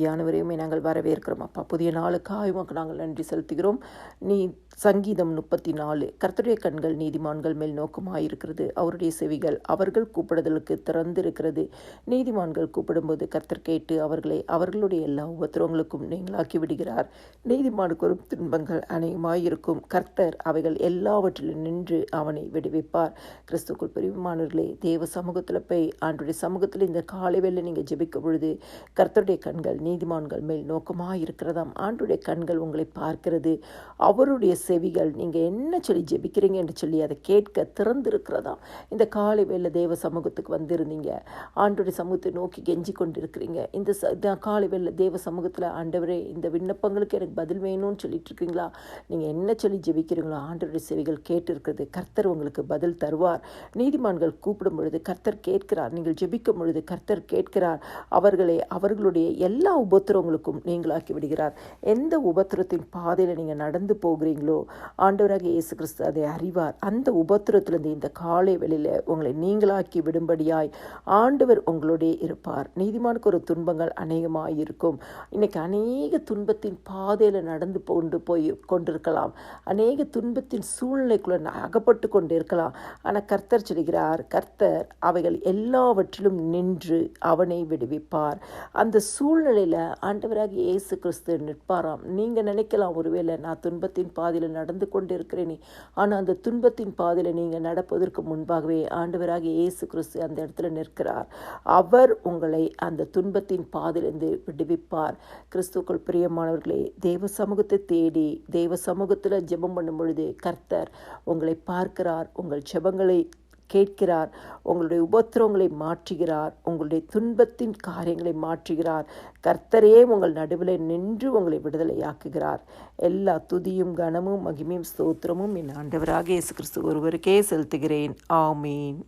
ஆவியானவரையுமே நாங்கள் வரவேற்கிறோம். அப்பா புதிய நாளுக்காக உமக்கு நாங்கள் நன்றி செலுத்துகிறோம். நீ சங்கீதம் முப்பத்தி நாலு கர்த்தருடைய கண்கள் நீதிமான்கள் மேல் நோக்கமாயிருக்கிறது. அவருடைய செவிகள் அவர்கள் கூப்பிடுதலுக்கு திறந்திருக்கிறது. நீதிமான்கள் கூப்பிடும்போது கர்த்தர் கேட்டு அவர்களை அவர்களுடைய எல்லா உபத்திரவங்களுக்கும் நீங்களாக்கி விடுகிறார் நீதிமானுக்கு வரும் துன்பங்கள் அநேகமாயிருக்கும். கர்த்தர் அவைகள் எல்லாவற்றிலும் நின்று அவனை விடுவிப்பார். கிறிஸ்துக்குள் பிரிவுமானவர்களே தேவ சமூகத்தில் போய் ஆண்டுடைய சமூகத்தில் இந்த காலை வேளை நீங்கள் ஜெபிக்கும் பொழுது கர்த்தருடைய கண்கள் நீதிமான்கள் மேல் நோக்கமாக இருக்கிறதாம். ஆண்டுடைய கண்கள் உங்களை பார்க்கிறது. அவருடைய செவிகள் நீங்கள் என்ன சொல்லி ஜெபிக்கிறீங்க என்று சொல்லி அதை கேட்க திறந்திருக்கிறதாம். இந்த காலை வேளை தேவ சமூகத்துக்கு வந்திருந்தீங்க. ஆண்டுடைய சமூகத்தை நோக்கி கெஞ்சி கொண்டிருக்கிறீங்க. இந்த ச காலை வேளை தேவ சமூகத்தில் ஆண்டவரே இந்த விண்ணப்பங்களுக்கு எனக்கு பதில் வேணும்னு சொல்லிட்டு இருக்கீங்களா? நீங்கள் என்ன சொல்லி ஜெபிக்கிறீங்களோ ஆண்டவருடைய செவிகள் கேட்டிருக்கிறது. கர்த்தர் உங்களுக்கு பதில் தருவார். நீதிமான்கள் கூப்பிடும் பொழுது கர்த்தர் கேட்கிறார். நீங்கள் ஜெபிக்கும் பொழுது கர்த்தர் கேட்கிறார். அவர்களை அவர்களுடைய எல்லா உபத்திரவங்களுக்கும் நீங்களாக்கி விடுகிறார். எந்த உபத்திரத்தின் பாதையில் நீங்கள் நடந்து போகிறீங்களோ ஆண்டவராக இயேசு கிறிஸ்து அதை அறிவார். அந்த உபத்திரத்திலிருந்து இந்த காலை வெளியில் உங்களை நீங்களாக்கி விடும்படியாய் ஆண்டவர் உங்களோடே இருப்பார். நீதிமானுக்கு ஒரு துன்பங்கள் அநேகமாக இருக்கும் இன்னைக்கு அநேக துன்பத்தின் பாதையில் நடந்து கொண்டு போய் கொண்டிருக்கலாம். அநேக துன்பத்தின் சூழ்நிலைக்குள்ள அகப்பட்டு கொண்டு இருக்கலாம் ஆனால் கர்த்தர் சொல்கிறார் கர்த்தர் அவைகள் எல்லாவற்றிலும் நின்று அவனை விடுவிப்பார். அந்த சூழ்நிலையில் ஆண்டவராகி இயேசு கிறிஸ்து நிற்பாராம். நீங்கள் நினைக்கலாம் ஒருவேளை நான் துன்பத்தின் பாதையில் நடந்து கொண்டு இருக்கிறேனே ஆனால் அந்த துன்பத்தின் பாதையில் நீங்கள் நடப்பதற்கு முன்பாகவே ஆண்டவராக இயேசு கிறிஸ்து அந்த இடத்துல நிற்கிறார். அவர் உங்களை அந்த துன்பத்தின் பாதையிலிருந்து விடுவிப்பார். கிறிஸ்துக்கள் பிரியமானவர்களே தேவ சமூகத்தை தேடி தேவ சமூகத்தில் ஜெபம் பண்ணும் பொழுது கர்த்தர் உங்களை பார்க்கிறார். உங்கள் ஜெபங்களை கேட்கிறார். உங்களுடைய உபத்திரவங்களை மாற்றுகிறார். உங்களுடைய துன்பத்தின் காரியங்களை மாற்றுகிறார். கர்த்தரே உங்கள் நடுவில் நின்று உங்களை விடுதலையாக்குகிறார். எல்லா துதியும் கனமும் மகிமையும் ஸ்தோத்திரமும் என் ஆண்டவராக இயேசு கிறிஸ்து ஒருவருக்கே செலுத்துகிறேன். ஆமீன்.